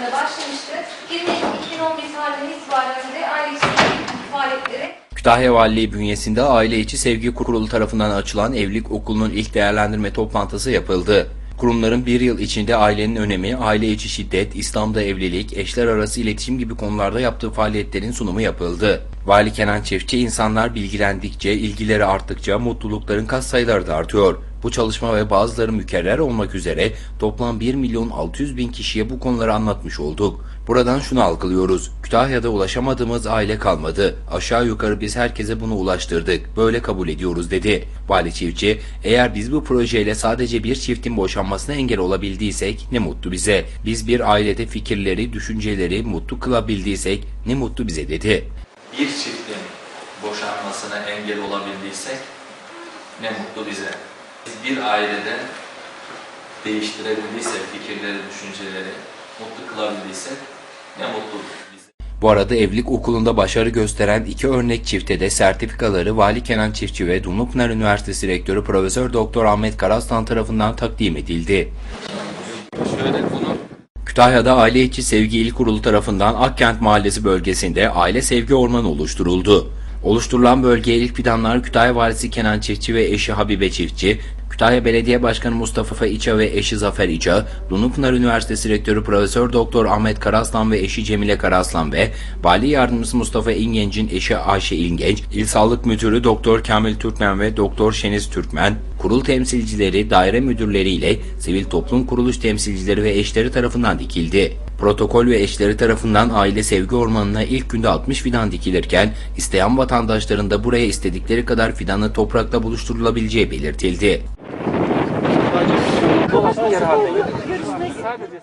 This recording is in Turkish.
aylarında başlamıştı. 20 Ekim 2011 tarihinden itibaren de aile içi faaliyetleri Kütahya Valiliği bünyesinde Aile İçi Sevgi Kurulu tarafından açılan evlilik okulunun ilk değerlendirme toplantısı yapıldı. Kurumların bir yıl içinde ailenin önemi, aile içi şiddet, İslam'da evlilik, eşler arası iletişim gibi konularda yaptığı faaliyetlerin sunumu yapıldı. Vali Kenan Çiftçi insanlar bilgilendikçe, ilgileri arttıkça mutlulukların kat sayıları da artıyor. Bu çalışma ve bazıları mükerrer olmak üzere toplam 1 milyon 600 bin kişiye bu konuları anlatmış olduk. Buradan şunu algılıyoruz. Kütahya'da ulaşamadığımız aile kalmadı. Aşağı yukarı biz herkese bunu ulaştırdık. Böyle kabul ediyoruz dedi. Vali Çiftçi, eğer biz bu projeyle sadece bir çiftin boşanmasına engel olabildiysek ne mutlu bize. Biz bir ailede fikirleri, düşünceleri mutlu kılabildiysek ne mutlu bize dedi. Bir çiftin boşanmasına engel olabildiysek ne mutlu bize. Biz bir ailede değiştirebildiysek fikirleri, düşünceleri, mutlu kılabildiysek ne mutlu bize. Bu arada evlilik okulunda başarı gösteren iki örnek çifte de sertifikaları Vali Kenan Çiftçi ve Dumlupınar Üniversitesi Rektörü Profesör Doktor Ahmet Karaslan tarafından takdim edildi. Şöyle bunu Kütahya'da Aile İçi Sevgi İl Kurulu tarafından Akkent Mahallesi bölgesinde Aile Sevgi Ormanı oluşturuldu. Oluşturulan bölgeye ilk fidanlar Kütahya Valisi Kenan Çiftçi ve eşi Habibe Çiftçi, Kütahya Belediye Başkanı Mustafa İça ve eşi Zafer İça, Dumlupınar Üniversitesi Rektörü Profesör Doktor Ahmet Karaslan ve eşi Cemile Karaslan ve Vali Yardımcısı Mustafa İngenç'in eşi Ayşe İlgenç, İl Sağlık Müdürü Doktor Kamil Türkmen ve Doktor Şeniz Türkmen, kurul temsilcileri, daire müdürleri ile sivil toplum kuruluş temsilcileri ve eşleri tarafından dikildi. Protokol ve eşleri tarafından aile sevgi ormanına ilk günde 60 fidan dikilirken isteyen vatandaşların da buraya istedikleri kadar fidanı toprakla buluşturulabileceği belirtildi. Ради.